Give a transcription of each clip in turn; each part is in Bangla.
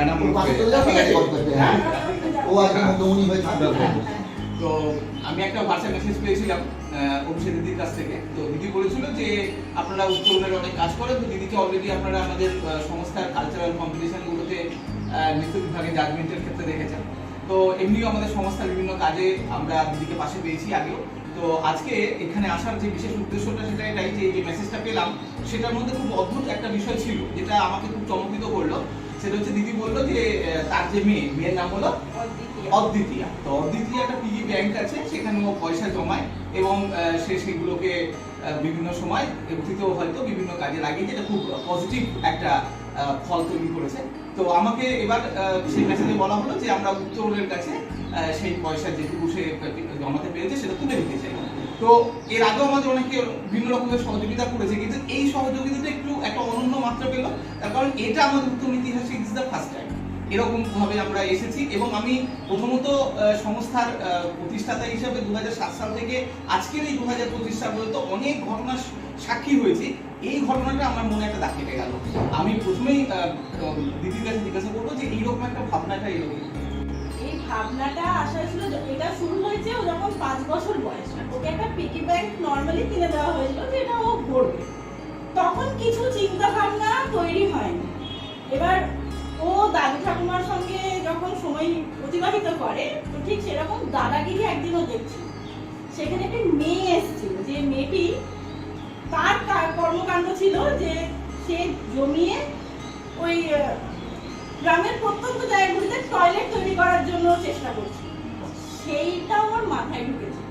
ম্যাডাম হ্যাঁ? ও আজকে মধ্যমণি হয়ে থাকবে। তো আমি একটা হোয়াটসঅ্যাপ মেসেজ পেয়েছিলাম অভিষেক দিদির কাছ থেকে। তো দিদি বলেছিল যে আপনারা অনেক কাজ করেন। তো দিদিকে অলরেডি আপনারা আমাদের সংস্থার কালচারাল কম্পিটিশনগুলোতে নৃত্য বিভাগে জাজমেন্টের ক্ষেত্রে দেখেছেন। তো এমনিও আমাদের সংস্থার বিভিন্ন কাজে আমরা দিদিকে পাশে পেয়েছি আগেও। তো আজকে এখানে আসার যে বিশেষ উদ্দেশ্যটা সেটা এটাই যে মেসেজটা পেলাম সেটার মধ্যে খুব অদ্ভুত একটা বিষয় ছিল যেটা আমাকে খুব চমকিত করল। সেটা হচ্ছে দিদি বলল যে তার যে মেয়ে মেয়ের নাম হলো অদ্বিতীয়া। তো অদ্বিতীয়া একটা পিগি ব্যাংক আছে সেখানে ও পয়সা জমায় এবং সে সেগুলোকে বিভিন্ন সময় অতীতেও হয়তো বিভিন্ন কাজে লাগিয়ে যেটা খুব পজিটিভ একটা আহ, ফল তৈরি করেছে। তো আমাকে এবার সেই মেসেজে বলা হলো যে আমরা উত্তরের কাছে সেই পয়সা যেটুকু সে জমাতে পেরেছে সেটা তুলে দিতে তো এর আগেও আমাদের অনেকে বিভিন্ন রকমের সহযোগিতা করেছে, কিন্তু এই সহযোগিতাটা একটু একটা অনন্য মাত্রা পেল। তার কারণ এটা আমাদের উত্তর ইতিহাসে ইটস দ্য ফার্স্ট টাইম এরকম ভাবে আমরা এসেছি এবং আমি প্রথমত সংস্থার প্রতিষ্ঠাতা হিসেবে দু হাজার সাত সাল থেকে আজকের এই দু হাজার পঁচিশ সাল পর্যন্ত অনেক ঘটনার সাক্ষী হয়েছি। এই ঘটনাটা আমার মনে একটা দাগ কেটে গেল। আমি প্রথমেই দিদির কাছে জিজ্ঞাসা করব যে এইরকম একটা ভাবনাটা এরকম ভাবনাটা আসা ছিল এটা শুরু হয়েছে ও যখন পাঁচ বছর বয়স, ওকে একটা পিকি ব্যাংক নর্মালি কিনে দেওয়া হয়েছিল যে এটা ও গড়বে তখন কিছু চিন্তা ভাবনা তৈরি হয়নি। এবার ও দাদু ঠাকুমার সঙ্গে যখন সময় অতিবাহিত করে, তো ঠিক সেরকম দাদাগিরি একদিনও দেখছিল সেখানে একটি মেয়ে এসেছিল, যে মেয়েটি তার কর্মকাণ্ড ছিল যে সে জমিয়ে ওই গ্রামের প্রত্যন্ত জায়গাগুলিতে টয়লেট তৈরি করার জন্য চেষ্টা করছি। সেইটা ওর মাথায় ঢুকেছে।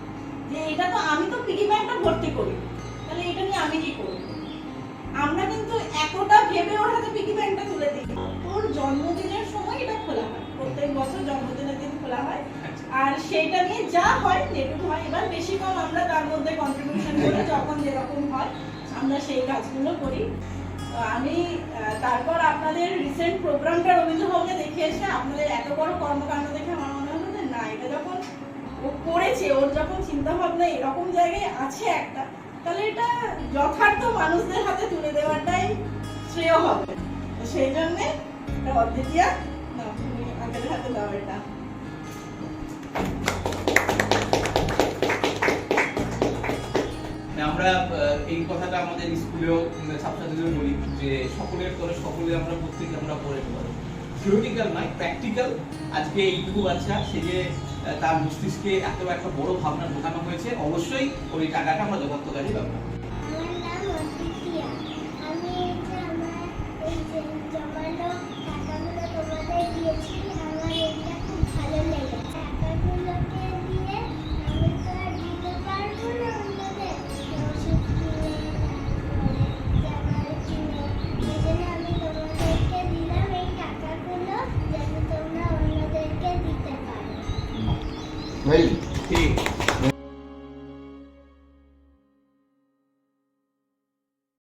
যে এটা তো আমি তো পিগি ব্যাংকটা ভর্তি করি। তাহলে এটা নিয়ে আমি কি করব? আমরা কিন্তু এতটা ভেবে ওর হাতে পিগি ব্যাংকটা তুলে দিই। ওর জন্মদিনের সময় এটা খোলা হয়। প্রত্যেক বছর জন্মদিনের দিন খোলা হয়। আর সেটা নিয়ে যা হয়, যেটুকু হয়, এবার বেশি কম আমরা তার মধ্যে কন্ট্রিবিউশন করি যখন যেরকম হয়, আমরা সেই কাজগুলো করি। আমি তারপর আপনাদের রিসেন্ট প্রোগ্রামটা রবীন্দ্র ভবনে দেখে এসে আপনাদের এত বড় কর্মকাণ্ড দেখে আমার মনে হলো যে, না, এটা যখন ও করেছে, ওর যখন চিন্তাভাবনা এরকম জায়গায় আছে একটা, তাহলে এটা যথার্থ মানুষদের হাতে তুলে দেওয়াটাই শ্রেয় হবে। তো সেই জন্যে, এটা অদ্বিতীয়া। না, তুমি আঙ্কেলের হাতে দাও এটা। আমরা এই কথাটা আমাদের স্কুলেও ছাত্রছাত্রীদের বলি যে সকলের পরে সকলে আমরা প্রত্যেকে আমরা পড়ে পারো থিওরিটিক্যাল নয় প্র্যাকটিক্যাল আজকে এইটুকু বাচ্চা, সে যে তার মস্তিষ্কে এত একটা বড় ভাবনা ঢোকানো হয়েছে, অবশ্যই ওই টাকাটা আমরা যথার্থ কাজে ব্যবহার 可以。可以。